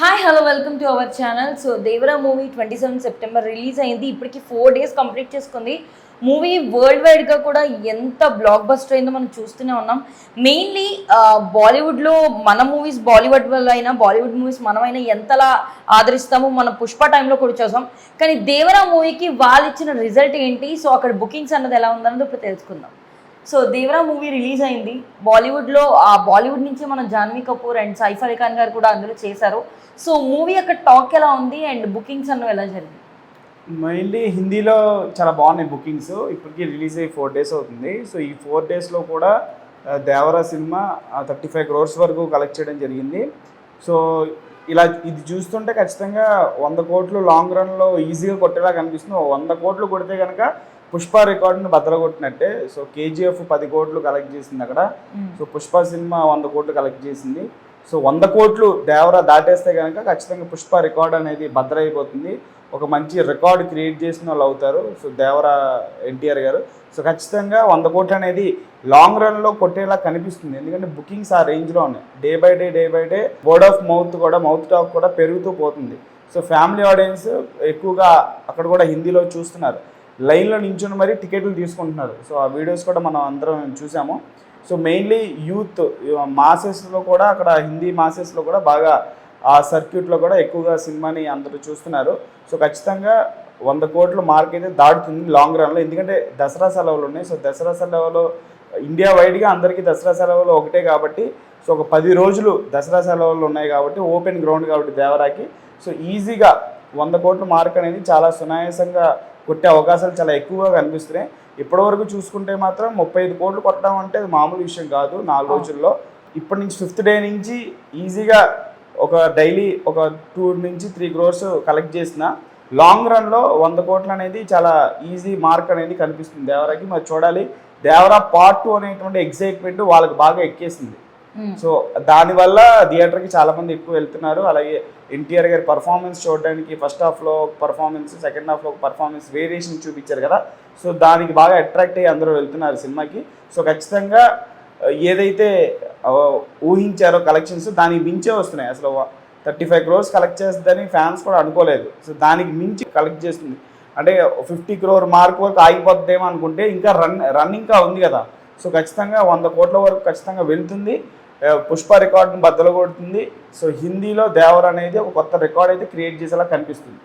Hi hello welcome to our channel so Devara movie twenty seven September release అయింది. ఇప్పటికి four days complete చేసుకుంది. Movie world వైడ్గా కూడా ఎంత బ్లాక్ బస్టర్ అయిందో మనం చూస్తూనే ఉన్నాం. మెయిన్లీ బాలీవుడ్లో మన మూవీస్ బాలీవుడ్ వల్ల అయినా బాలీవుడ్ మూవీస్ మనమైనా ఎంతలా ఆదరిస్తామో మనం పుష్ప టైంలో కూడా చూసాం. కానీ దేవరా మూవీకి వాళ్ళు ఇచ్చిన రిజల్ట్ ఏంటి? సో అక్కడ బుకింగ్స్ అన్నది ఎలా ఉందన్నది ఇప్పుడు తెలుసుకుందాం. సో దేవరా మూవీ రిలీజ్ అయింది. బాలీవుడ్లో ఆ బాలీవుడ్ నుంచి మన జాన్వీ కపూర్ అండ్ సైఫ్ అలీ ఖాన్ గారు కూడా అందులో చేశారు. సో మూవీ అక్కడ టాక్ ఎలా ఉంది అండ్ బుకింగ్స్ అన్న ఎలా జరిగింది మెయిన్లీ హిందీలో చాలా బాగున్నాయి బుకింగ్స్. ఇప్పటికీ రిలీజ్ అయ్యి ఫోర్ డేస్ అవుతుంది. సో ఈ ఫోర్ డేస్లో కూడా దేవరా సినిమా థర్టీ ఫైవ్ క్రోర్స్ వరకు కలెక్ట్ చేయడం జరిగింది. సో ఇలా ఇది చూస్తుంటే ఖచ్చితంగా వంద కోట్లు లాంగ్ రన్లో ఈజీగా కొట్టేలా కనిపిస్తుంది. వంద కోట్లు కొడితే కనుక పుష్ప రికార్డుని బద్దలు కొట్టినట్టే సో కేజీఎఫ్ పది కోట్లు కలెక్ట్ చేసింది అక్కడ. సో పుష్ప సినిమా వంద కోట్లు కలెక్ట్ చేసింది. సో వంద కోట్లు దేవరా దాటేస్తే కనుక ఖచ్చితంగా పుష్ప రికార్డ్ అనేది భద్రైపోతుంది ఒక మంచి రికార్డ్ క్రియేట్ చేసిన వాళ్ళు అవుతారు సో దేవరా ఎన్టీఆర్ గారు. సో ఖచ్చితంగా వంద కోట్లు అనేది లాంగ్ రన్లో కొట్టేలా కనిపిస్తుంది. ఎందుకంటే బుకింగ్స్ ఆ రేంజ్లో ఉన్నాయి day by day day by day word of mouth కూడా మౌత్ టాక్ కూడా పెరుగుతూ పోతుంది. సో ఫ్యామిలీ ఆడియన్స్ ఎక్కువగా అక్కడ కూడా హిందీలో చూస్తున్నారు. లైన్లో నించుని మరీ టికెట్లు తీసుకుంటున్నారు. సో ఆ వీడియోస్ కూడా మనం అందరం చూసాము. సో మెయిన్లీ యూత్ మాసెస్లో కూడా అక్కడ హిందీ మాసెస్లో కూడా బాగా ఆ సర్క్యూట్లో కూడా ఎక్కువగా సినిమాని అందరూ చూస్తున్నారు. సో ఖచ్చితంగా వంద కోట్ల మార్క్ అయితే దాటుతుంది లాంగ్ రన్లో. ఎందుకంటే దసరా సెలవులు ఉన్నాయి. సో దసరా సెలవులు ఇండియా వైడ్గా అందరికీ దసరా సెలవులు ఒకటే కాబట్టి సో ఒక పది రోజులు దసరా సెలవులు ఉన్నాయి కాబట్టి ఓపెన్ గ్రౌండ్ కాబట్టి దేవరాకి. సో ఈజీగా వంద కోట్ల మార్క్ అనేది చాలా సునాయాసంగా కొట్టే అవకాశాలు చాలా ఎక్కువగా కనిపిస్తున్నాయి. ఇప్పటివరకు చూసుకుంటే మాత్రం ముప్పై ఐదు కోట్లు కొట్టడం అంటే అది మామూలు విషయం కాదు. నాలుగు రోజుల్లో ఇప్పటి నుంచి ఫిఫ్త్ డే నుంచి ఈజీగా ఒక డైలీ ఒక టూ నుంచి త్రీ క్రోర్స్ కలెక్ట్ చేసిన లాంగ్ రన్లో వంద కోట్లు అనేది చాలా ఈజీ మార్క్ అనేది కనిపిస్తుంది. దేవరాకి మరి చూడాలి. దేవరా పార్ట్ టూ అనేటువంటి ఎగ్జైట్మెంట్ వాళ్ళకి బాగా ఎక్కేసింది. Hmm. సో దానివల్ల థియేటర్కి చాలా మంది ఎక్కువ వెళ్తున్నారు. అలాగే ఎన్టీఆర్ గారి పర్ఫార్మెన్స్ చూడడానికి ఫస్ట్ హాఫ్లో పర్ఫార్మెన్స్ సెకండ్ హాఫ్లో పర్ఫార్మెన్స్ వేరియేషన్ చూపించారు కదా. సో దానికి బాగా అట్రాక్ట్ అయ్యి అందరూ వెళ్తున్నారు సినిమాకి. సో ఖచ్చితంగా ఏదైతే ఊహించారో కలెక్షన్స్ దానికి మించే వస్తున్నాయి. అసలు థర్టీ ఫైవ్ క్రోర్స్ కలెక్ట్ చేస్తుందని ఫ్యాన్స్ కూడా అనుకోలేదు. సో దానికి మించి కలెక్ట్ చేస్తుంది. అంటే ఫిఫ్టీ క్రోర్ మార్క్ వరకు ఆగిపోతుందేమో అనుకుంటే ఇంకా రన్ రన్నింగ్ ఇంకా ఉంది కదా. సో ఖచ్చితంగా వంద కోట్ల వరకు ఖచ్చితంగా వెళ్తుంది. పుష్ప రికార్డును బద్దలు కొడుతుంది. సో హిందీలో దేవర్ అనేది ఒక కొత్త రికార్డ్ అయితే క్రియేట్ చేసేలా కనిపిస్తుంది.